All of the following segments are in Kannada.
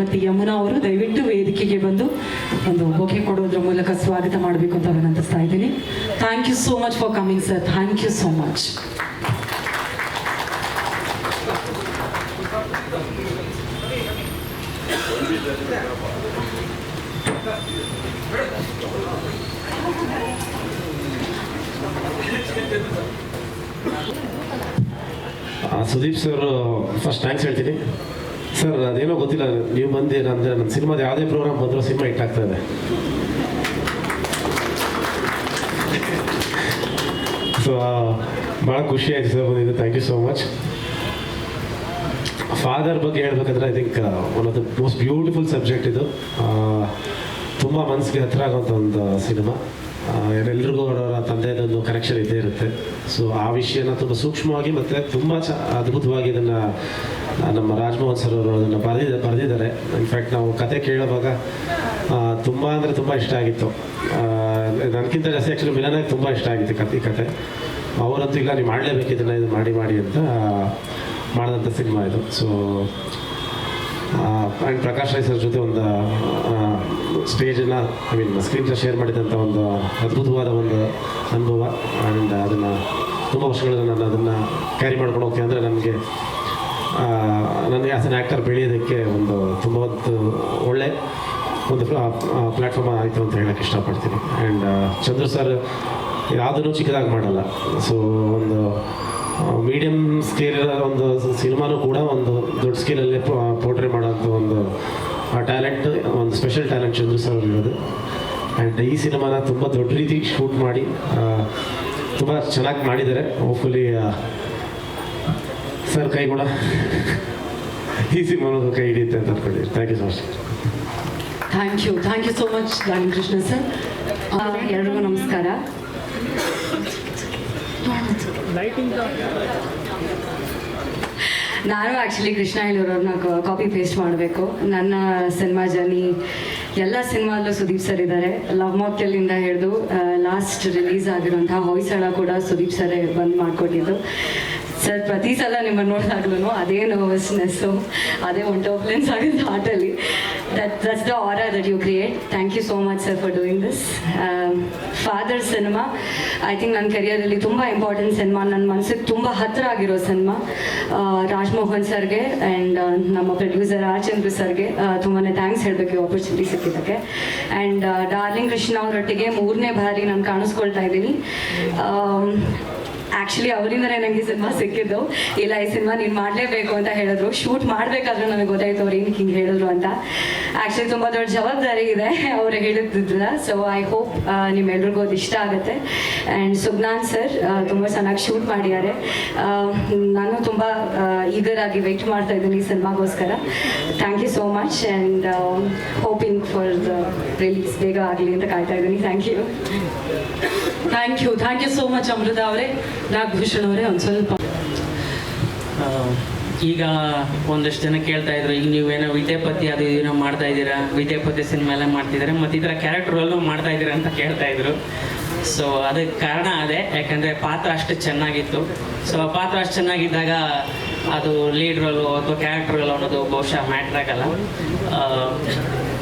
ಶ್ರೀಮತಿ ಯಮುನಾ ಅವರು ದಯವಿಟ್ಟು ವೇದಿಕೆಗೆ ಬಂದು ಒಂದು ಬೊಕೆ ಕೊಡೋದ್ರ ಮೂಲಕ ಸ್ವಾಗತ ಮಾಡಬೇಕು ಅಂತ ವಿನಂತಿಸ್ತಾ ಇದ್ದೀನಿ. Thank you so much for coming sir thank you so much Sudeep sir first thanks ಹೇಳ್ತೀನಿ. ಸರ್, ಅದೇನೋ ಗೊತ್ತಿಲ್ಲ. ನೀವು ಬಂದು, ಅಂದರೆ ನನ್ನ ಸಿನಿಮಾದ ಯಾವುದೇ ಪ್ರೋಗ್ರಾಮ್ ಬಂದರೂ ಸಿನಿಮಾ ಆಗ್ತಾ ಇದೆ. ಸೊ ಭಾಳ ಖುಷಿ ಆಯ್ತು ಸರ್ ಬಂದಿದ್ದು. Thank you so much father ಬಗ್ಗೆ ಹೇಳ್ಬೇಕಂದ್ರೆ I think one of the most beautiful subject ಇದು. ತುಂಬ ಮನಸ್ಸಿಗೆ ಹತ್ರ ಆಗುವಂಥ ಒಂದು ಸಿನಿಮಾ. ಎಲ್ಲರಿಗೂ ಅವರವರ ತಂದೆಯದೊಂದು ಕನೆಕ್ಷನ್ ಇದ್ದೇ ಇರುತ್ತೆ. ಸೊ ಆ ವಿಷಯನ ತುಂಬ ಸೂಕ್ಷ್ಮವಾಗಿ ಮತ್ತು ತುಂಬ ಚ, ಅದ್ಭುತವಾಗಿ ಇದನ್ನು ನಮ್ಮ ರಾಜ್ಮೋಹನ್ ಸರ್ ಅವರು ಅದನ್ನು ಬರೆದಿದ್ದ ಬರೆದಿದ್ದಾರೆ. ಇನ್ಫ್ಯಾಕ್ಟ್ ನಾವು ಕತೆ ಕೇಳುವಾಗ ತುಂಬ ಅಂದರೆ ತುಂಬ ಇಷ್ಟ ಆಗಿತ್ತು. ನನ್ಗಿಂತ ಜಾಸ್ತಿ ಆ್ಯಕ್ಚುಲಿ ಮಿಲನಾಗಿ ತುಂಬ ಇಷ್ಟ ಆಗಿತ್ತು ಕತೆ ಕತೆ. ಅವರಂತೂ ಇಲ್ಲ, ನೀವು ಮಾಡಲೇಬೇಕು ಇದು ಮಾಡಿ ಮಾಡಿ ಅಂತ ಮಾಡಿದಂಥ ಸಿನಿಮಾ ಇದು. So and Prakash Rai sir ಜೊತೆ ಒಂದು ಸ್ಟೇಜನ್ನು ಐ ಮೀನ್ ಸ್ಕ್ರೀನ್ ಶೇರ್ ಮಾಡಿದಂಥ ಒಂದು ಅದ್ಭುತವಾದ ಒಂದು ಅನುಭವ. ಆ್ಯಂಡ್ ಅದನ್ನು ತುಂಬ ವರ್ಷಗಳಿಂದ ನಾನು ಅದನ್ನು ಕ್ಯಾರಿ ಮಾಡ್ಕೊಂಡು ಹೋಗ್ತೀನಿ. ಅಂದರೆ ನನಗೆ ನನಗೆ ಅನ್ ಆ್ಯಕ್ಟರ್ ಬೆಳೆಯೋದಕ್ಕೆ ಒಂದು ತುಂಬ ಒಂದು ಒಳ್ಳೆ ಒಂದು ಪ್ಲ್ಯಾಟ್ಫಾರ್ಮ್ ಆಯಿತು ಅಂತ ಹೇಳೋಕ್ಕೆ ಇಷ್ಟಪಡ್ತೀನಿ. ಆ್ಯಂಡ್ ಚಂದ್ರು ಸರ್ ಯಾವುದನ್ನು ಚಿಕ್ಕದಾಗಿ ಮಾಡಲ್ಲ. ಸೊ ಒಂದು ಮೀಡಿಯಮ್ ಸ್ಕೇಲ್ ಒಂದು ಸಿನಿಮಾನು ಕೂಡ ಒಂದು ದೊಡ್ಡ ಸ್ಕೇಲಲ್ಲಿ ಪೋರ್ಟ್ರೇ ಮಾಡೋಂಥ ಒಂದು, ಆ ಟ್ಯಾಲೆಂಟ್ ಒಂದು ಸ್ಪೆಷಲ್ ಟ್ಯಾಲೆಂಟ್ ಚಂದ್ರ ಸರ್ ಇರೋದು ಆ್ಯಂಡ್ ಈ ಸಿನಿಮಾನ ತುಂಬ ದೊಡ್ಡ ರೀತಿ ಶೂಟ್ ಮಾಡಿ ತುಂಬ ಚೆನ್ನಾಗಿ ಮಾಡಿದ್ದಾರೆ. ಹೋಪ್ಫುಲಿ ಸರ್ ಕೈ ಕೂಡ. ಈ ಸಿನಿಮಾನ ಕೈ ಹಿಡಿಯುತ್ತೆ ಅಂತ ಅಂದ್ಕೊಂಡಿದ್ದೀನಿ thank you so much thank you thank you so much Raghavendra Krishna sir ಎಲ್ರಿಗೂ ನಮಸ್ಕಾರ. ನಾನು ಆ್ಯಕ್ಚುಲಿ ಕೃಷ್ಣ ಹೇಳಿರೋರನ್ನ ಕಾಪಿ ಪೇಸ್ಟ್ ಮಾಡಬೇಕು. ನನ್ನ ಸಿನಿಮಾ ಜರ್ನಿ ಎಲ್ಲ ಸಿನಿಮಾದಲ್ಲೂ ಸುದೀಪ್ ಸರ್ ಇದ್ದಾರೆ ಲವ್ ಮಾಕ್ಟೆಲ್ಲಿಂದ ಹಿಡಿದು ಲಾಸ್ಟ್ ರಿಲೀಸ್ ಆಗಿರೋಂಥ ಹೊಯ್ಸಳ ಕೂಡ ಸುದೀಪ್ ಸರೇ ಬಂದು ಮಾಡಿಕೊಟ್ಟಿದ್ದು. ಸರ್ ಪ್ರತಿ ಸಲ ನಿಮ್ಮನ್ನು ನೋಡಿದಾಗ್ಲೂ ಅದೇ ನರ್ವಸ್ನೆಸ್ಸು ಅದೇ ಒನ್ ಆಗುತ್ತೆ ಹಾರ್ಟಲ್ಲಿ that that's the aura that you create thank you so much sir for doing this father cinema I think ನನ್ನ ಕೆರಿಯರಲ್ಲಿ ತುಂಬ ಇಂಪಾರ್ಟೆಂಟ್ ಸಿನಿಮಾ ನನ್ನ ಮನಸ್ಸಿಗೆ ತುಂಬ ಹತ್ತಿರ ಆಗಿರೋ ಸಿನಿಮಾ ರಾಜ್ಮೋಹನ್ ಸರ್ಗೆ ಆ್ಯಂಡ್ ನಮ್ಮ ಪ್ರೊಡ್ಯೂಸರ್ ಆರ್ ಚಂದ್ರ ಸರ್ಗೆ ತುಂಬಾ ಥ್ಯಾಂಕ್ಸ್ ಹೇಳಬೇಕು ಆಪರ್ಚುನಿಟಿ ಸಿಕ್ಕಿದ್ದಕ್ಕೆ. ಆ್ಯಂಡ್ ಡಾರ್ಲಿಂಗ್ ಕೃಷ್ಣ ಅವರೊಟ್ಟಿಗೆ ಮೂರನೇ ಬಾರಿ ನಾನು ಕಾಣಿಸ್ಕೊಳ್ತಾ ಇದ್ದೀನಿ. ಆ್ಯಕ್ಚುಲಿ ಅವರಿಂದನೇ ನನಗೆ ಸಿನಿಮಾ ಸಿಕ್ಕಿದ್ದು. ಇಲ್ಲ, ಈ ಸಿನಿಮಾ ನೀನು ಮಾಡಲೇಬೇಕು ಅಂತ ಹೇಳಿದ್ರು. ಶೂಟ್ ಮಾಡಬೇಕಾದ್ರೂ ನನಗೆ ಗೊತ್ತಾಯ್ತು ಅವ್ರು ಏನಕ್ಕೆ ಹಿಂಗೆ ಹೇಳಿದ್ರು ಅಂತ. ಆ್ಯಕ್ಚುಲಿ ತುಂಬ ದೊಡ್ಡ ಜವಾಬ್ದಾರಿ ಇದೆ ಅವ್ರು ಹೇಳಿದ್ದಿಲ್ಲ ಸೊ ಐ ಹೋಪ್ ನಿಮ್ಮೆಲ್ರಿಗೂ ಅದು ಇಷ್ಟ ಆಗುತ್ತೆ. ಆ್ಯಂಡ್ ಸುಗ್ನಾನ್ ಸರ್ ತುಂಬ ಚೆನ್ನಾಗಿ ಶೂಟ್ ಮಾಡಿದ್ದಾರೆ. ನಾನು ತುಂಬ ಈಗರ್ ಆಗಿ ವೆಯ್ಟ್ ಮಾಡ್ತಾ ಇದ್ದೀನಿ ಈ ಸಿನಿಮಾಗೋಸ್ಕರ. Thank you so much and hoping for the release ಬೇಗ ಆಗಲಿ ಅಂತ ಕಾಯ್ತಾ ಇದ್ದೀನಿ. Thank you thank you thank you so much Amrutha ಅವರೇ. ನಾಗಭೂಷಣ್ ಅವರೇ ಒಂದು ಸ್ವಲ್ಪ. ಆ, ಈಗ ಒಂದಷ್ಟು ಜನ ಕೇಳ್ತಾ ಇದ್ರು ಈಗ ನೀವೇನೋ ವಿದ್ಯಾಪತಿ ಅದು ಏನೋ ಮಾಡ್ತಾ ಇದ್ದೀರಾ? ವಿದ್ಯಾಪತಿ ಸಿನಿಮಾ ಎಲ್ಲ ಮಾಡ್ತಿದ್ದಾರೆ ಮತ್ತು ಈ ಥರ ಕ್ಯಾರೆಕ್ಟರ್ ರೋಲು ಮಾಡ್ತಾ ಇದ್ದೀರಾ ಅಂತ ಕೇಳ್ತಾ ಇದ್ರು. ಸೊ ಅದಕ್ಕೆ ಕಾರಣ ಅದೇ ಯಾಕಂದರೆ ಪಾತ್ರ ಅಷ್ಟು ಚೆನ್ನಾಗಿತ್ತು. ಸೊ ಆ ಪಾತ್ರ ಅಷ್ಟು ಚೆನ್ನಾಗಿದ್ದಾಗ ಅದು ಲೀಡ್ ರೋಲು ಅಥವಾ ಕ್ಯಾರೆಕ್ಟರ್ ರೋಲ್ ಅನ್ನೋದು ಬಹುಶಃ ಮ್ಯಾಟ್ರ್ ಆಗಲ್ಲ. ಆ,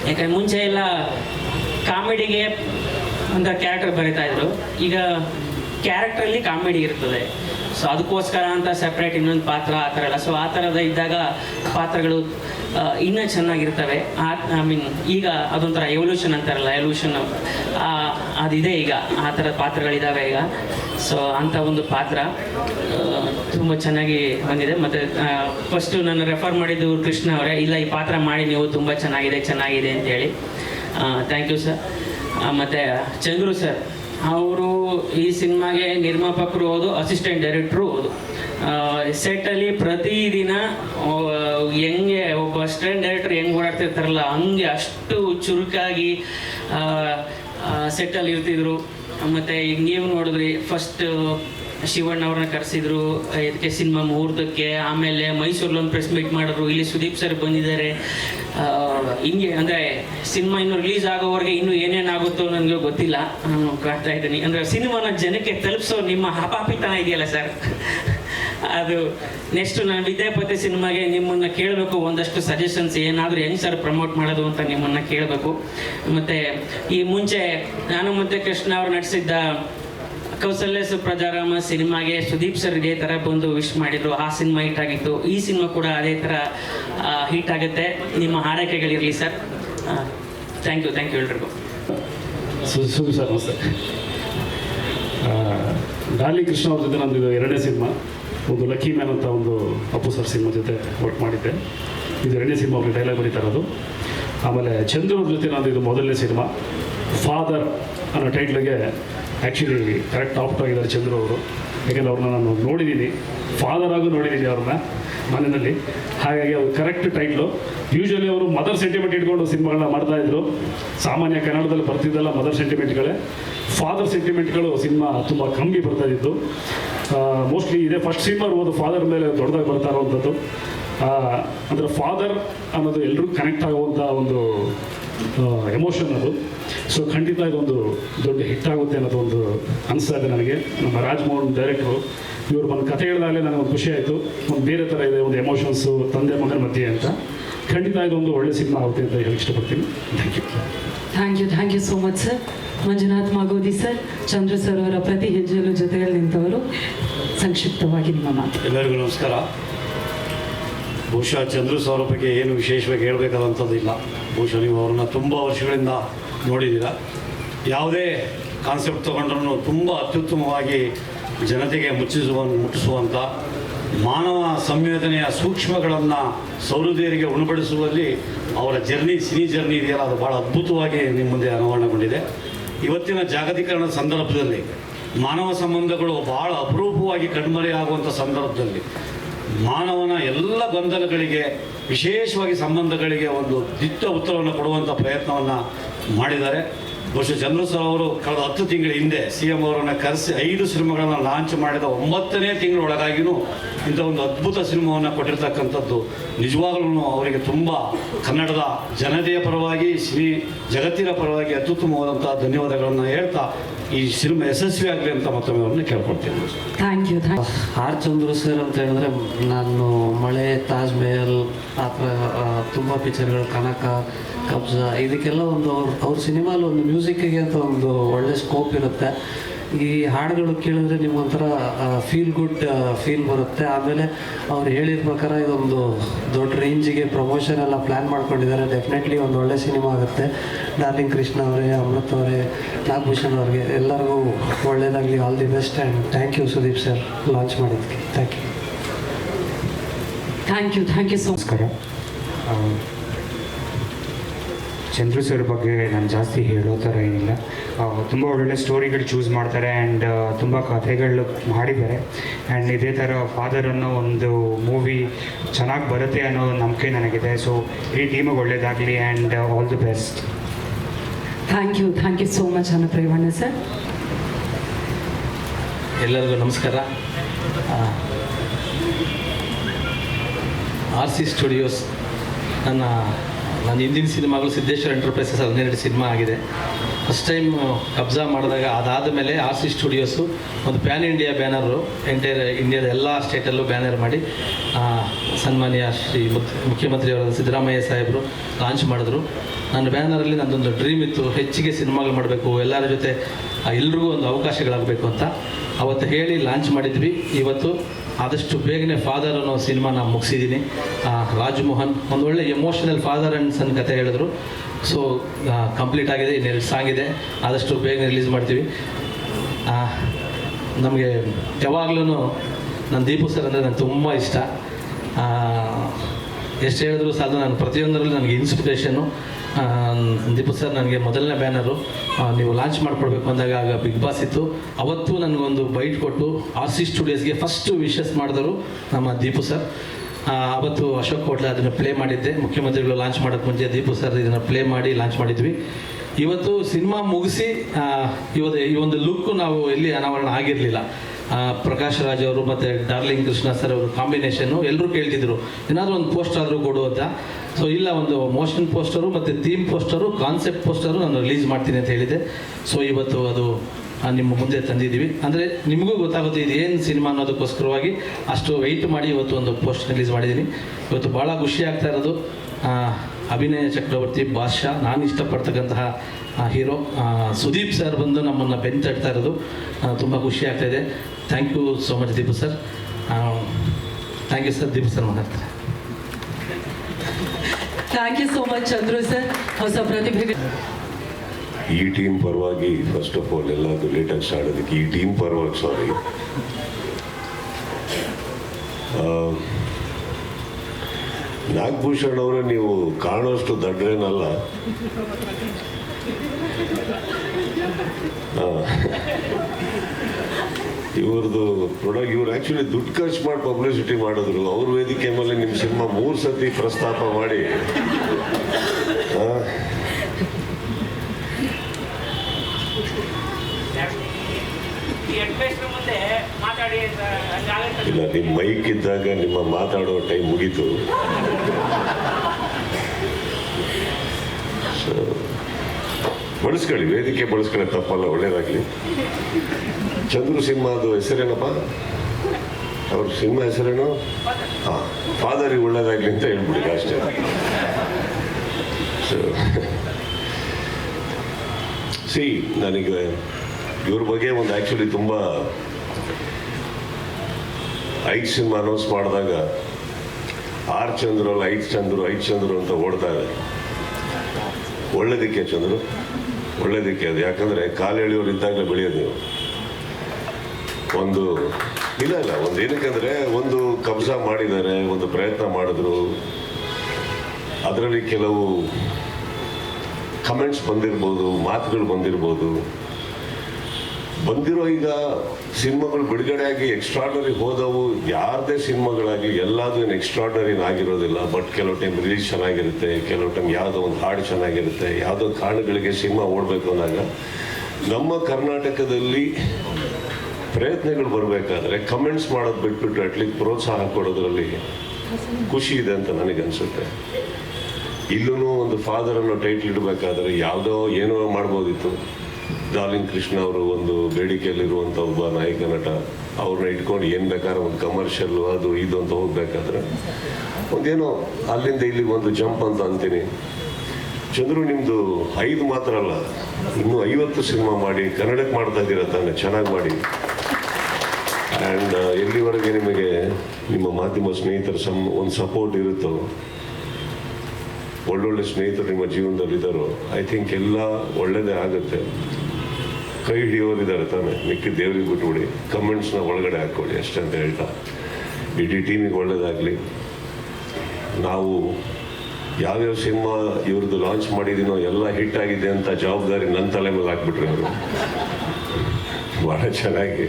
ಯಾಕಂದ್ರೆ ಮುಂಚೆ ಎಲ್ಲ ಕಾಮಿಡಿಗೆ ಅಂತ ಕ್ಯಾರೆಕ್ಟರ್ ಬರೀತಾ ಇದ್ರು. ಈಗ ಕ್ಯಾರೆಕ್ಟ್ರಲ್ಲಿ ಕಾಮಿಡಿ ಇರ್ತದೆ. ಸೊ ಅದಕ್ಕೋಸ್ಕರ ಅಂತ ಸಪ್ರೇಟ್ ಇನ್ನೊಂದು ಪಾತ್ರ ಆ ಥರ ಎಲ್ಲ ಸೊ ಆ ಥರದ ಇದ್ದಾಗ ಪಾತ್ರಗಳು ಇನ್ನೂ ಚೆನ್ನಾಗಿರ್ತವೆ. ಐ ಮೀನ್ ಈಗ ಅದೊಂಥರ ಎವಲ್ಯೂಷನ್ ಅಂತಾರಲ್ಲ ಎವಲ್ಯೂಷನ್ ಅದಿದೆ ಈಗ. ಆ ಥರದ ಪಾತ್ರಗಳಿದ್ದಾವೆ ಈಗ. ಸೊ ಅಂಥ ಒಂದು ಪಾತ್ರ ತುಂಬ ಚೆನ್ನಾಗಿ ಬಂದಿದೆ. ಮತ್ತು ಫಸ್ಟು ನಾನು ರೆಫರ್ ಮಾಡಿದ್ದು ಕೃಷ್ಣ ಅವರೇ, ಇಲ್ಲ ಈ ಪಾತ್ರ ಮಾಡಿ ನೀವು ತುಂಬ ಚೆನ್ನಾಗಿದೆ ಚೆನ್ನಾಗಿದೆ ಅಂತೇಳಿ. ಥ್ಯಾಂಕ್ ಯು ಸರ್ ಮತ್ತು, ಚಂದ್ರು ಸರ್ ಅವರು ಈ ಸಿನಿಮಾಗೆ ನಿರ್ಮಾಪಕರು ಹೋದು ಅಸಿಸ್ಟೆಂಟ್ ಡೈರೆಕ್ಟ್ರು ಹೌದು. ಸೆಟ್ಟಲ್ಲಿ ಪ್ರತಿದಿನ ಹೆಂಗೆ ಒಬ್ಬ ಅಸಿಸ್ಟೆಂಟ್ ಡೈರೆಕ್ಟರ್ ಹೆಂಗೆ ಓಡಾಡ್ತಿರ್ತಾರಲ್ಲ, ಹಂಗೆ ಅಷ್ಟು ಚುರುಕಾಗಿ ಸೆಟ್ಟಲ್ಲಿ ಇರ್ತಿದ್ರು. ಮತ್ತು ಈಗ ನೀವು ನೋಡಿದ್ರಿ ಫಸ್ಟ್ ಶಿವಣ್ಣ ಅವ್ರನ್ನ ಕರೆಸಿದ್ರು. ಇದಕ್ಕೆ ಸಿನಿಮಾ ಮುಹೂರ್ತಕ್ಕೆ. ಆಮೇಲೆ ಮೈಸೂರಲ್ಲಿ ಒಂದು ಪ್ರೆಸ್ ಮೀಟ್ ಮಾಡಿದ್ರು. ಇಲ್ಲಿ ಸುದೀಪ್ ಸರ್ ಬಂದಿದ್ದಾರೆ. ಹಿಂಗೆ, ಅಂದರೆ ಸಿನಿಮಾ ಇನ್ನು ರಿಲೀಸ್ ಆಗೋವರೆಗೆ ಇನ್ನೂ ಏನೇನಾಗುತ್ತೋ ನನಗೆ ಗೊತ್ತಿಲ್ಲ. ನಾನು ಕಾಡ್ತಾ ಇದ್ದೀನಿ. ಅಂದರೆ ಸಿನಿಮಾನ ಜನಕ್ಕೆ ತಲುಪಿಸೋ ನಿಮ್ಮ ಹಪಾಪಿತನ ಇದೆಯಲ್ಲ ಸರ್ ಅದು ನೆಕ್ಸ್ಟ್ ನಾನು ವಿದ್ಯಾಪತಿ ಸಿನಿಮಾಗೆ ನಿಮ್ಮನ್ನು ಕೇಳಬೇಕು. ಒಂದಷ್ಟು ಸಜೆಷನ್ಸ್ ಏನಾದರೂ ಹೆಂಗೆ ಸರ್ ಪ್ರಮೋಟ್ ಮಾಡೋದು ಅಂತ ನಿಮ್ಮನ್ನು ಕೇಳಬೇಕು. ಮತ್ತು ಈ ಮುಂಚೆ ನಾನು ಮತ್ತೆ ಕೃಷ್ಣ ಅವರು ನಡೆಸಿದ್ದ ಕೌಸಲ್ಯ ಸುಪ್ರಜಾರಾಮ ಸಿನಿಮಾಗೆ ಸುದೀಪ್ ಸರ್ ಇದೇ ಥರ ಬಂದು ವಿಶ್ ಮಾಡಿದ್ರು. ಆ ಸಿನಿಮಾ ಹಿಟ್ ಆಗಿತ್ತು. ಈ ಸಿನಿಮಾ ಕೂಡ ಅದೇ ಥರ ಹಿಟ್ ಆಗುತ್ತೆ. ನಿಮ್ಮ ಹಾರೈಕೆಗಳಿರಲಿ sir. Thank you thank you ಎಲ್ರಿಗೂ. ಸುದೀಪ್ ಸರ್ ನಮಸ್ತೆ. ಆ, ಡಾರ್ಲಿ ಕೃಷ್ಣ ಅವ್ರ ಜೊತೆ ನಂದು ಎರಡನೇ ಸಿನಿಮಾ. ಒಂದು ಲಕ್ಕಿ ಮ್ಯಾನ್ ಅಂತ ಒಂದು ಅಪ್ಪು ಸರ್ ಸಿನಿಮಾ ಜೊತೆ ವರ್ಕ್ ಮಾಡಿದ್ದೆ. ಇದು ಎರಡನೇ ಸಿನಿಮಾ ಅವ್ರಿಗೆ ಡೈಲಾಗ್ ಬರೀತಾ ಇರೋದು. ಆಮೇಲೆ ಚಂದ್ರ ಅವ್ರ ಜೊತೆ ನಂದು ಇದು ಮೊದಲನೇ ಸಿನಿಮಾ. ಫಾದರ್ ಅನ್ನೋ ಟೈಟ್ಲಿಗೆ ಆ್ಯಕ್ಚುಲಿ ಕರೆಕ್ಟ್ ಆಪ್ಟ್ ಆಗಿದ್ದಾರೆ ಚಂದ್ರು ಅವರು. ಯಾಕೆಂದರೆ ಅವ್ರನ್ನ ನಾನು ನೋಡಿದ್ದೀನಿ ಫಾದರ್ ಆಗು ನೋಡಿದ್ದೀನಿ ಅವ್ರನ್ನ ಮನೆಯಲ್ಲಿ ಹಾಗಾಗಿ ಅವ್ರು ಕರೆಕ್ಟ್ ಟೈಟ್ಲು ಯೂಶ್ವಲಿ ಅವರು ಮದರ್ ಸೆಂಟಿಮೆಂಟ್ ಇಟ್ಕೊಂಡು ಸಿನಿಮಾಗಳನ್ನ ಮಾಡ್ತಾ ಇದ್ರು. ಸಾಮಾನ್ಯ ಕನ್ನಡದಲ್ಲಿ ಬರ್ತಿದ್ದಲ್ಲ ಮದರ್ ಸೆಂಟಿಮೆಂಟ್ಗಳೇ ಫಾದರ್ ಸೆಂಟಿಮೆಂಟ್ಗಳು ಸಿನಿಮಾ ತುಂಬ ಕಮ್ಮಿ ಬರ್ತಾ ಇದ್ದು ಮೋಸ್ಟ್ಲಿ ಇದೇ ಫಸ್ಟ್ ಸಿನಿಮಾ ಇರ್ಬೋದು ಫಾದರ್ ಮೇಲೆ ದೊಡ್ಡದಾಗಿ ಬರ್ತಾ ಇರುವಂಥದ್ದು. ಅಂದರೆ ಫಾದರ್ ಅನ್ನೋದು ಎಲ್ಲರೂ ಕನೆಕ್ಟ್ ಆಗುವಂಥ ಒಂದು ಎಮೋಷನ್ ಅದು. ಸೊ ಖಂಡಿತ ಇದೊಂದು ದೊಡ್ಡ ಹಿಟ್ ಆಗುತ್ತೆ ಅನ್ನೋದು ಒಂದು ಅನಿಸ್ತಾ ಇದೆ ನನಗೆ. ನಮ್ಮ ರಾಜ್ಮೋಹನ್ ಡೈರೆಕ್ಟ್ರು ಇವರು ಒಂದು ಕಥೆ ಹೇಳಿದಾಗಲೇ ನನಗೆ ಒಂದು ಖುಷಿ ಆಯಿತು. ಒಂದು ಬೇರೆ ಥರ ಇದೆ ಒಂದು ಎಮೋಷನ್ಸು ತಂದೆ ಮಗನ ಮಧ್ಯೆ ಅಂತ. ಖಂಡಿತ ಇದೊಂದು ಒಳ್ಳೆ ಸಿನಿಮಾ ಆಗುತ್ತೆ ಅಂತ ಹೇಳಿ ಇಷ್ಟಪಡ್ತೀನಿ. Thank you thank you thank you so much sir Manjunath Magodi sir Chandra sir ಅವರ ಪ್ರತಿ ಹೆಜ್ಜೆಯಲ್ಲೂ ಜೊತೆಯಲ್ಲಿ ನಿಂತವರು. ಸಂಕ್ಷಿಪ್ತವಾಗಿ ನಿಮ್ಮ ಮಾತು. ಎಲ್ಲರಿಗೂ ನಮಸ್ಕಾರ. ಬಹುಶಃ ಚಂದ್ರು ಬಗ್ಗೆ ಏನು ವಿಶೇಷವಾಗಿ ಹೇಳಬೇಕಾದಂಥದ್ದಿಲ್ಲ ಬಹುಶಃ ನೀವು ಅವ್ರನ್ನ ತುಂಬ ವರ್ಷಗಳಿಂದ ನೋಡಿದ್ದೀರ. ಯಾವುದೇ ಕಾನ್ಸೆಪ್ಟ್ ತೊಗೊಂಡ್ರೂ ತುಂಬ ಅತ್ಯುತ್ತಮವಾಗಿ ಜನತೆಗೆ ಮುಚ್ಚಿಸುವ ಮುಟ್ಟಿಸುವಂಥ ಮಾನವ ಸಂವೇದನೆಯ ಸೂಕ್ಷ್ಮಗಳನ್ನು ಸೌಹೃದಯರಿಗೆ ಉಣಬಡಿಸುವಲ್ಲಿ ಅವರ ಜರ್ನಿ, ಸಿನಿ ಜರ್ನಿ ಇದೆಯಲ್ಲ, ಅದು ಭಾಳ ಅದ್ಭುತವಾಗಿ ನಿಮ್ಮ ಮುಂದೆ ಅನಾವರಣಗೊಂಡಿದೆ. ಇವತ್ತಿನ ಜಾಗತೀಕರಣದ ಸಂದರ್ಭದಲ್ಲಿ ಮಾನವ ಸಂಬಂಧಗಳು ಭಾಳ ಅಪರೂಪವಾಗಿ ಕಣ್ಮರೆಯಾಗುವಂಥ ಸಂದರ್ಭದಲ್ಲಿ ಮಾನವನ ಎಲ್ಲ ಗೊಂದಲಗಳಿಗೆ, ವಿಶೇಷವಾಗಿ ಸಂಬಂಧಗಳಿಗೆ ಒಂದು ದಿಟ್ಟ ಉತ್ತರವನ್ನು ಕೊಡುವಂಥ ಪ್ರಯತ್ನವನ್ನು ಮಾಡಿದ್ದಾರೆ. ಬಹುಶಃ ಚಂದ್ರ ಸರ್ ಅವರು ಕಳೆದ ಹತ್ತು ತಿಂಗಳ ಹಿಂದೆ ಸಿ ಎಂ ಅವರನ್ನು ಕರೆಸಿ ಐದು ಸಿನಿಮಾಗಳನ್ನು ಲಾಂಚ್ ಮಾಡಿದ ಒಂಬತ್ತನೇ ತಿಂಗಳೊಳಗಾಗಿಯೂ ಇಂಥ ಒಂದು ಅದ್ಭುತ ಸಿನಿಮಾವನ್ನು ಕೊಟ್ಟಿರ್ತಕ್ಕಂಥದ್ದು ನಿಜವಾಗ್ಲೂ ಅವರಿಗೆ ತುಂಬ ಕನ್ನಡದ ಜನತೆಯ ಪರವಾಗಿ, ಸಿನಿ ಜಗತ್ತಿನ ಪರವಾಗಿ ಅತ್ಯುತ್ತಮವಾದಂಥ ಧನ್ಯವಾದಗಳನ್ನು ಹೇಳ್ತಾ ಈ ಸಿನಿಮಾ ಯಶಸ್ವಿ ಆಗಲಿ ಅಂತ ಮತ್ತೊಮ್ಮೆ ಅವ್ರನ್ನ ಕೇಳ್ಕೊಳ್ತೀನಿ. Thank you thank R Chandru sir ಅಂತ ಹೇಳಿದ್ರೆ ನಾನು ಮಳೆ ತಾಜ್ ಮಹಲ್ ಆ ಥರ ತುಂಬ ಪಿಕ್ಚರ್ಗಳು ಕನಕ ಕಬ್ಜ ಇದಕ್ಕೆಲ್ಲ ಒಂದು ಅವ್ರ ಅವ್ರ ಸಿನಿಮಾಲಿ ಒಂದು ಮ್ಯೂಸಿಕ್ಕಿಗೆ ಅಂತ ಒಂದು ಒಳ್ಳೆ ಸ್ಕೋಪ್ ಇರುತ್ತೆ. ಈ ಹಾಡುಗಳು ಕೇಳಿದ್ರೆ ನಿಮ್ಗೊಂಥರ ಫೀಲ್ ಗುಡ್ ಫೀಲ್ ಬರುತ್ತೆ. ಆಮೇಲೆ ಅವ್ರು ಹೇಳಿದ ಪ್ರಕಾರ ಇದೊಂದು ದೊಡ್ಡ ರೇಂಜಿಗೆ ಪ್ರಮೋಷನ್ ಎಲ್ಲ ಪ್ಲ್ಯಾನ್ ಮಾಡ್ಕೊಂಡಿದ್ದಾರೆ. ಡೆಫಿನೆಟ್ಲಿ ಒಂದು ಒಳ್ಳೆ ಸಿನಿಮಾ ಆಗುತ್ತೆ. ಡಾರ್ಲಿಂಗ್ ಕೃಷ್ಣ ಅವರೇ ಅಮೃತ್ ಅವರೇ ನಾಗಭೂಷಣ್ ಅವ್ರಿಗೆ ಎಲ್ಲರಿಗೂ ಒಳ್ಳೇದಾಗಲಿ. All the best and thank you Sudeep sir launch ಮಾಡಿದ್ದಕ್ಕೆ. Thank you thank you thank you ನಮಸ್ಕಾರ. ಚಂದ್ರು ಸರ್ ಬಗ್ಗೆ ನಾನು ಜಾಸ್ತಿ ಹೇಳೋ ಥರ ಏನಿಲ್ಲ. ತುಂಬ ಒಳ್ಳೊಳ್ಳೆ ಸ್ಟೋರಿಗಳು ಚೂಸ್ ಮಾಡ್ತಾರೆ ಆ್ಯಂಡ್ ತುಂಬ ಕಥೆಗಳು ಮಾಡಿದ್ದಾರೆ. ಆ್ಯಂಡ್ ಇದೇ ಥರ ಫಾದರ್ ಅನ್ನೋ ಒಂದು ಮೂವಿ ಚೆನ್ನಾಗಿ ಬರುತ್ತೆ ಅನ್ನೋ ನಂಬಿಕೆ ನನಗಿದೆ. ಸೊ ಈ ಟೀಮಿಗೆ ಒಳ್ಳೇದಾಗಲಿ and all the best thank you thank you so much ಅನ್ನಪ್ರೇವಣ್ಣ sir ಎಲ್ಲರಿಗೂ ನಮಸ್ಕಾರ. ಆರ್ ಸಿ ಸ್ಟುಡಿಯೋಸ್ ನನ್ನ ನನ್ನ ಹಿಂದಿನ ಸಿನಿಮಾಗಳು ಸಿದ್ದೇಶ್ವರ ಎಂಟರ್ಪ್ರೈಸಸ್ ಹನ್ನೆರಡು ಸಿನಿಮಾ ಆಗಿದೆ. ಫಸ್ಟ್ ಟೈಮ್ ಕಬ್ಜಾ ಮಾಡಿದಾಗ ಅದಾದ ಮೇಲೆ ಆರ್ ಸಿ ಸ್ಟುಡಿಯೋಸು ಒಂದು ಪ್ಯಾನ್ ಇಂಡಿಯಾ ಬ್ಯಾನರು ಎಂಟೈರ್ ಇಂಡಿಯಾದ ಎಲ್ಲ ಸ್ಟೇಟಲ್ಲೂ ಬ್ಯಾನರ್ ಮಾಡಿ ಸನ್ಮಾನ್ಯ ಶ್ರೀ ಮುಖ್ಯಮಂತ್ರಿಯವರ ಸಿದ್ದರಾಮಯ್ಯ ಸಾಹೇಬರು ಲಾಂಚ್ ಮಾಡಿದ್ರು. ನನ್ನ ಬ್ಯಾನರಲ್ಲಿ ನನ್ನದೊಂದು ಡ್ರೀಮ್ ಇತ್ತು, ಹೆಚ್ಚಿಗೆ ಸಿನಿಮಾಗಳು ಮಾಡಬೇಕು, ಎಲ್ಲರ ಜೊತೆ ಎಲ್ರಿಗೂ ಒಂದು ಅವಕಾಶಗಳಾಗಬೇಕು ಅಂತ. ಅವತ್ತು ಹೇಳಿ ಲಾಂಚ್ ಮಾಡಿದ್ವಿ. ಇವತ್ತು ಆದಷ್ಟು ಬೇಗನೆ ಫಾದರ್ ಅನ್ನೋ ಸಿನಿಮಾ ನಾನು ಮುಗಿಸಿದ್ದೀನಿ ರಾಜ್ಮೋಹನ್, ಒಂದು ಒಳ್ಳೆ ಎಮೋಷನಲ್ ಫಾದರ್ ಆ್ಯಂಡ್ ಸನ್ ಕತೆ ಹೇಳಿದ್ರು. ಸೊ ಕಂಪ್ಲೀಟ್ ಆಗಿದೆ, ಇನ್ನೆರಡು ಸಾಂಗ್ ಇದೆ. ಆದಷ್ಟು ಬೇಗನೆ ರಿಲೀಸ್ ಮಾಡ್ತೀವಿ. ನಮಗೆ ಯಾವಾಗಲೂ ನನ್ನ ದೀಪು ಸರ್ ಅಂದರೆ ನನಗೆ ತುಂಬ ಇಷ್ಟ. ಎಷ್ಟು ಹೇಳಿದ್ರು ಸಾಧು ನಾನು ಪ್ರತಿಯೊಂದರಲ್ಲೂ ನನಗೆ ಇನ್ಸ್ಪಿರೇಷನು ದೀಪು ಸರ್, ನನಗೆ ಮೊದಲನೇ ಬ್ಯಾನರು. ನೀವು ಲಾಂಚ್ ಮಾಡಿಕೊಡ್ಬೇಕು ಅಂದಾಗ ಆಗ ಬಿಗ್ ಬಾಸ್ ಇತ್ತು. ಅವತ್ತು ನನಗೊಂದು ಬೈಟ್ ಕೊಟ್ಟು ಆರ್ ಸಿ ಸ್ಟುಡಿಯೋಸ್ಗೆ ಫಸ್ಟು ವಿಶಸ್ ಮಾಡಿದರು ನಮ್ಮ ದೀಪು ಸರ್. ಅವತ್ತು ಅಶೋಕ್ ಹೋಟ್ಲ ಅದನ್ನು ಪ್ಲೇ ಮಾಡಿದ್ದೆ. ಮುಖ್ಯಮಂತ್ರಿಗಳು ಲಾಂಚ್ ಮಾಡೋಕ್ಕೆ ಮುಂಚೆ ದೀಪು ಸರ್ ಇದನ್ನು ಪ್ಲೇ ಮಾಡಿ ಲಾಂಚ್ ಮಾಡಿದ್ವಿ. ಇವತ್ತು ಸಿನಿಮಾ ಮುಗಿಸಿ ಇವತ್ತು ಈ ಒಂದು ಲುಕ್ಕು ನಾವು ಎಲ್ಲಿ ಅನಾವರಣ ಆಗಿರಲಿಲ್ಲ. ಪ್ರಕಾಶ್ ರಾಜ್ ಅವರು ಮತ್ತು ಡಾರ್ಲಿಂಗ್ ಕೃಷ್ಣ ಸರ್ ಅವರು ಕಾಂಬಿನೇಷನ್ನು ಎಲ್ಲರೂ ಕೇಳ್ತಿದ್ರು. ಏನಾದರೂ ಒಂದು ಪೋಸ್ಟ್ ಆದರೂ ಕೊಡು ಅಂತ. ಸೊ ಇಲ್ಲ, ಒಂದು ಮೋಷನ್ ಪೋಸ್ಟರು ಮತ್ತು ಥೀಮ್ ಪೋಸ್ಟರು ಕಾನ್ಸೆಪ್ಟ್ ಪೋಸ್ಟರು ನಾನು ರಿಲೀಸ್ ಮಾಡ್ತೀನಿ ಅಂತ ಹೇಳಿದೆ ಸೊ ಇವತ್ತು ಅದು ನಿಮ್ಮ ಮುಂದೆ ತಂದಿದ್ದೀವಿ. ಅಂದರೆ ನಿಮಗೂ ಗೊತ್ತಾಗುತ್ತೆ ಇದು ಏನು ಸಿನಿಮಾ ಅನ್ನೋದಕ್ಕೋಸ್ಕರವಾಗಿ ಅಷ್ಟು ವೆಯ್ಟ್ ಮಾಡಿ ಇವತ್ತು ಒಂದು ಪೋಸ್ಟ್ ರಿಲೀಸ್ ಮಾಡಿದ್ದೀನಿ. ಇವತ್ತು ಭಾಳ ಖುಷಿ ಆಗ್ತಾ ಇರೋದು. ಅಭಿನಯ ಚಕ್ರವರ್ತಿ ಬಾದ್ಶಾ. ನಾನು ಇಷ್ಟಪಡ್ತಕ್ಕಂತಹ ಹೀರೋ ಸುದೀಪ್ ಸರ್ ಬಂದು ನಮ್ಮನ್ನು ಬೆನ್ ತಟ್ತಾ ಇರೋದು ತುಂಬ ಖುಷಿ ಆಗ್ತಾ ಇದೆ. Thank you so much Deepu sir thank you sir Deepu sir ಮಾತಾಡ್ತಾರೆ. Thank you so much Chandru sir ಹೊಸ ಪ್ರತಿಭೆ ಈ ಟೀಮ್ ಪರವಾಗಿ ಫಸ್ಟ್ ಆಫ್ ಆಲ್ ಎಲ್ಲದು ಲೇಟೆಸ್ಟ್ ಆಡೋದಕ್ಕೆ ಈ ಟೀಮ್ ಪರವಾಗಿ ಸಾರಿ ನಾಗಭೂಷಣ್ ಅವರೇ ನೀವು ಕಾಣೋಷ್ಟು ದಡ್ರೇನಲ್ಲ. ಇವ್ರದ್ದು ಪ್ರೊಡಕ್ಟ್ ಇವ್ರು ಆ್ಯಕ್ಚುಲಿ ದುಡ್ಡು ಖರ್ಚು ಮಾಡಿ ಪಬ್ಲಿಸಿಟಿ ಮಾಡಿದ್ರು. ಅವ್ರ ವೇದಿಕೆ ಮೇಲೆ ನಿಮ್ಮ ಸಿನಿಮಾ ಮೂರು ಸತಿ ಪ್ರಸ್ತಾಪ ಮಾಡಿ. ಇಲ್ಲ ನಿಮ್ಮ ಮೈಕ್ ಇದ್ದಾಗ ನಿಮ್ಮ ಮಾತಾಡೋ ಟೈಮ್ ಮುಗೀತು. ಬಳಸ್ಕೊಳ್ಳಿ, ವೇದಿಕೆ ಬಳಸ್ಕೊಳ್ಳಿ ತಪ್ಪಲ್ಲ, ಒಳ್ಳೇದಾಗ್ಲಿ. ಚಂದ್ರು ಸಿನಿಮಾದು ಹೆಸರೇನಪ್ಪ? ಅವ್ರ ಸಿಂಹ ಹೆಸರೇನು? ಹಾಂ ಫಾದರಿಗೆ ಒಳ್ಳೇದಾಗ್ಲಿ ಅಂತ ಹೇಳ್ಬಿಡಿ ಅಷ್ಟೇ. ಸೊ ನನಗೆ ಇವ್ರ ಬಗ್ಗೆ ಒಂದು ಆ್ಯಕ್ಚುಲಿ ತುಂಬ ಐದು ಸಿನಿಮಾ ಅನೌನ್ಸ್ ಮಾಡಿದಾಗ ಆರು ಚಂದ್ರು ಅಲ್ಲ, ಐದು ಚಂದ್ರು ಐದು ಚಂದ್ರು ಅಂತ ಓಡ್ತಾರೆ ಒಳ್ಳೇದಕ್ಕೆ ಚಂದ್ರು, ಒಳ್ಳೇದಕ್ಕೆ ಅದು. ಯಾಕಂದರೆ ಕಾಲೆಳೆಯೋರು ಇದ್ದಾಗಲೇ ಬೆಳೆಯೋದು ನೀವು ಒಂದು, ಇಲ್ಲ ಇಲ್ಲ, ಒಂದು ಏನಕ್ಕಂದ್ರೆ ಒಂದು ಕಬ್ಜಾ ಮಾಡಿದ್ದಾರೆ, ಒಂದು ಪ್ರಯತ್ನ ಮಾಡಿದ್ರು. ಅದರಲ್ಲಿ ಕೆಲವು ಕಮೆಂಟ್ಸ್ ಬಂದಿರ್ಬೋದು, ಮಾತುಗಳು ಬಂದಿರ್ಬೋದು. ಬಂದಿರೋ ಈಗ ಸಿನಿಮಾಗಳು ಬಿಡುಗಡೆ ಆಗಿ ಎಕ್ಸ್ಟ್ರಾರ್ಡನರಿ ಹೋದವು. ಯಾರದೇ ಸಿನಿಮಾಗಳಾಗಲಿ ಎಲ್ಲಾದ್ರೂ ಏನು ಎಕ್ಸ್ಟ್ರಾರ್ಡನರಿ ಆಗಿರೋದಿಲ್ಲ. ಬಟ್ ಕೆಲವು ಟೈಮ್ ರಿಲೀಸ್ ಚೆನ್ನಾಗಿರುತ್ತೆ, ಕೆಲವು ಟೈಮ್ ಯಾವುದೋ ಒಂದು ಹಾಡು ಚೆನ್ನಾಗಿರುತ್ತೆ, ಯಾವುದೋ ಕಾರಣಗಳಿಗೆ ಸಿನಿಮಾ ಓಡಬೇಕು ಅಂದಾಗ ನಮ್ಮ ಕರ್ನಾಟಕದಲ್ಲಿ ಪ್ರಯತ್ನಗಳು ಬರಬೇಕಾದ್ರೆ ಕಮೆಂಟ್ಸ್ ಮಾಡೋದು ಬಿಟ್ಬಿಟ್ಟು ಅಟ್ಲೀಸ್ಟ್ ಪ್ರೋತ್ಸಾಹ ಕೊಡೋದ್ರಲ್ಲಿ ಖುಷಿ ಇದೆ ಅಂತ ನನಗನ್ಸುತ್ತೆ ಇಲ್ಲೂ ಒಂದು ಫಾದರ್ ಅನ್ನೋ ಟೈಟ್ಲ್ ಇಡಬೇಕಾದ್ರೆ ಯಾವುದೋ ಏನೋ ಮಾಡ್ಬೋದಿತ್ತು. ಡಾರ್ಲಿಂಗ್ ಕೃಷ್ಣ ಅವರು ಒಂದು ಬೇಡಿಕೆಯಲ್ಲಿರುವಂಥ ಒಬ್ಬ ನಾಯಕ ನಟ ಅವ್ರನ್ನ ಇಟ್ಕೊಂಡು ಏನು ಬೇಕಾದ್ರೆ ಒಂದು ಕಮರ್ಷಿಯಲ್ ಅದು ಇದು ಅಂತ ಹೋಗ್ಬೇಕಾದ್ರೆ ಒಂದೇನೋ ಅಲ್ಲಿಂದ ಇಲ್ಲಿಗೆ ಒಂದು ಜಂಪ್ ಅಂತ ಅಂತೀನಿ. ಚಂದ್ರು ನಿಮ್ಮದು ಐದು ಮಾತ್ರ ಅಲ್ಲ, ಇನ್ನೂ ಐವತ್ತು ಸಿನಿಮಾ ಮಾಡಿ, ಕನ್ನಡಕ್ಕೆ ಮಾಡ್ತಾ ಇದ್ದೀರ ತಾನೆ, ಚೆನ್ನಾಗಿ ಮಾಡಿ. ಆ್ಯಂಡ್ ಎಲ್ಲಿವರೆಗೆ ನಿಮಗೆ ನಿಮ್ಮ ಮಾಧ್ಯಮ ಸ್ನೇಹಿತರ ಸಮ್, ಒಂದು ಸಪೋರ್ಟ್ ಇರುತ್ತೋ, ಒಳ್ಳೊಳ್ಳೆ ಸ್ನೇಹಿತರು ನಿಮ್ಮ ಜೀವನದಲ್ಲಿ ಇದ್ದಾರೋ ಐ ಥಿಂಕ್ ಎಲ್ಲ ಒಳ್ಳೆಯದೇ ಆಗುತ್ತೆ. ಕೈ ಹಿಡಿಯೋರಿದ್ದಾರೆ ತಾನೆ, ಮಿಕ್ಕಿ ದೇವ್ರಿಗೆ ಬಿಟ್ಬಿಡಿ ಕಮೆಂಟ್ಸ್ನ ಒಳಗಡೆ ಹಾಕ್ಕೊಳ್ಳಿ ಅಷ್ಟಂತ ಹೇಳ್ತಾ. ಇಡೀ ಟೀಮಿಗೆ ಒಳ್ಳೇದಾಗಲಿ. ನಾವು ಯಾವ್ಯಾವ ಸಿನಿಮಾ ಇವ್ರದ್ದು ಲಾಂಚ್ ಮಾಡಿದ್ದೀನೋ ಎಲ್ಲ ಹಿಟ್ ಆಗಿದೆ ಅಂತ ಜವಾಬ್ದಾರಿ ನನ್ನ ತಲೆ ಮೇಲೆ ಹಾಕ್ಬಿಟ್ರಿ ಅವರು ಭಾಳ ಚೆನ್ನಾಗಿ.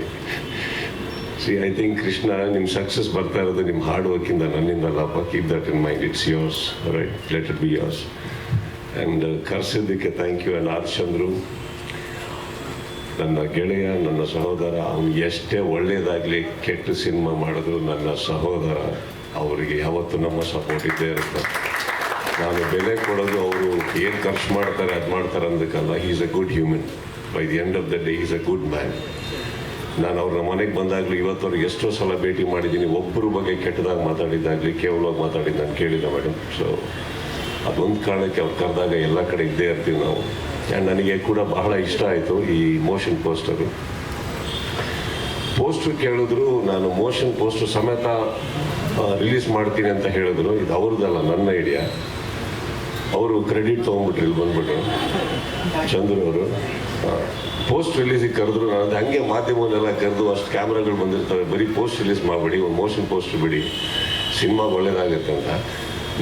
ಸಿ ಐ ಥಿಂಕ್ ಕೃಷ್ಣ ನಿಮ್ಮ ಸಕ್ಸಸ್ ಬರ್ತಾ ಇರೋದು ನಿಮ್ಮ ಹಾರ್ಡ್ ವರ್ಕಿಂದ ನನ್ನಿಂದಲ್ಲಪ್ಪ keep that in mind it's yours right let it be yours and ಕರೆಸಿದ್ದಕ್ಕೆ thank you and R Chandru ನನ್ನ ಗೆಳೆಯ, ನನ್ನ ಸಹೋದರ, ಅವ್ನು ಎಷ್ಟೇ ಒಳ್ಳೆಯದಾಗಲಿ ಕೆಟ್ಟ ಸಿನಿಮಾ ಮಾಡಿದ್ರು ನನ್ನ ಸಹೋದರ, ಅವರಿಗೆ ಯಾವತ್ತೂ ನಮ್ಮ ಸಪೋರ್ಟ್ ಇದ್ದೇ ಇರುತ್ತೆ. ನಾನು ಬೆಲೆ ಕೊಡೋದು ಅವರು ಏನು ಖರ್ಚು ಮಾಡ್ತಾರೆ, ಅದು ಮಾಡ್ತಾರೆ ಅಂದಕ್ಕಲ್ಲ is a good human by the end of the day is a good man ನಾನು ಅವ್ರ ಮನೆಗೆ ಬಂದಾಗಲೂ ಇವತ್ತವ್ರಿಗೆ ಎಷ್ಟೋ ಸಲ ಭೇಟಿ ಮಾಡಿದ್ದೀನಿ. ಒಬ್ಬರ ಬಗ್ಗೆ ಕೆಟ್ಟದಾಗಿ ಮಾತಾಡಿದ್ದಾಗಲಿ, ಕೇವಲವಾಗಿ ಮಾತಾಡಿದ್ದು ನಾನು ಕೇಳಿದ್ದೆ ಮೇಡಮ್ ಸೊ ಅದೊಂದು ಕಾರಣಕ್ಕೆ ಅವ್ರು ಕರೆದಾಗ ಎಲ್ಲ ಕಡೆ ಇದ್ದೇ ಇರ್ತೀವಿ ನಾವು. ಆ್ಯಂಡ್ ನನಗೆ ಕೂಡ ಬಹಳ ಇಷ್ಟ ಆಯಿತು ಈ ಮೋಷನ್ ಪೋಸ್ಟರು ಪೋಸ್ಟ್ರು ಕೇಳಿದ್ರು, ನಾನು ಮೋಷನ್ ಪೋಸ್ಟರ್ ಸಮೇತ ರಿಲೀಸ್ ಮಾಡ್ತೀನಿ ಅಂತ ಹೇಳಿದ್ರು. ಇದು ಅವ್ರದ್ದಲ್ಲ, ನನ್ನ ಐಡಿಯಾ ಅವರು ಕ್ರೆಡಿಟ್ ತೊಗೊಂಡ್ಬಿಟ್ರು, ಇಲ್ಲಿ ಬಂದ್ಬಿಟ್ಟು. ಚಂದ್ರು ಅವರು. ಪೋಸ್ಟ್ ರಿಲೀಸಿಗೆ ಕರೆದ್ರು, ನಾನು ಹಂಗೆ ಮಾಧ್ಯಮವನ್ನೆಲ್ಲ ಕರೆದು ಅಷ್ಟು ಕ್ಯಾಮ್ರಾಗಳು ಬಂದಿರ್ತವೆ ಬರೀ ಪೋಸ್ಟ್ ರಿಲೀಸ್ ಮಾಡಿಬಿಡಿ, ಒಂದು ಮೋಷನ್ ಪೋಸ್ಟ್ ಬಿಡಿ, ಸಿನಿಮಾ ಒಳ್ಳೇದಾಗುತ್ತೆ ಅಂತ.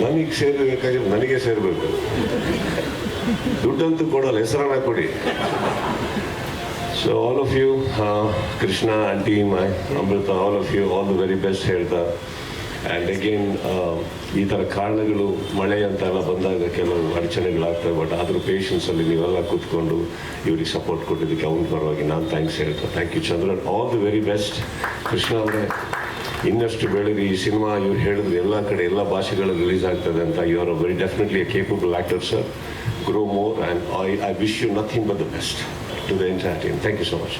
ನನಗೆ ಸೇರಬೇಕಾದ್ರೆ ನನಗೆ ಸೇರಬೇಕು. ದುಡ್ಡಂತೂ ಕೊಡೋಲ್ಲ, ಹೆಸರನ್ನ ಕೊಡಿ. So all of you Krishna aunty my Amrutha all of you all the very best ಹೇಳ್ತಾ. ಆ್ಯಂಡ್ ಅಗೇನ್ ಈ ಥರ ಕಾರಣಗಳು, ಮಳೆ ಅಂತ ಎಲ್ಲ ಬಂದಾಗ ಕೆಲವು ಅಡಚಣೆಗಳಾಗ್ತವೆ ಬಟ್ ಆದರೂ ಪೇಷನ್ಸಲ್ಲಿ ನೀವೆಲ್ಲ ಕೂತ್ಕೊಂಡು ಇವ್ರಿಗೆ ಸಪೋರ್ಟ್ ಕೊಟ್ಟಿದ್ದಕ್ಕೆ ಅವ್ನ ಪರವಾಗಿ ನಾನು ಥ್ಯಾಂಕ್ಸ್ ಹೇಳ್ತಾ thank you Chandran all the very best Krishna ಅವರೇ, ಇನ್ನಷ್ಟು ಬೆಳಗ್ಗೆ ಈ ಸಿನಿಮಾ ಇವ್ರು ಹೇಳಿದ್ರು, ಎಲ್ಲ ಕಡೆ ಎಲ್ಲ ಭಾಷೆಗಳಲ್ಲಿ ರಿಲೀಸ್ ಆಗ್ತದೆ ಅಂತ. You are a very definitely a capable actor sir grow more and I I wish you nothing but the best to the entire team thank you so much.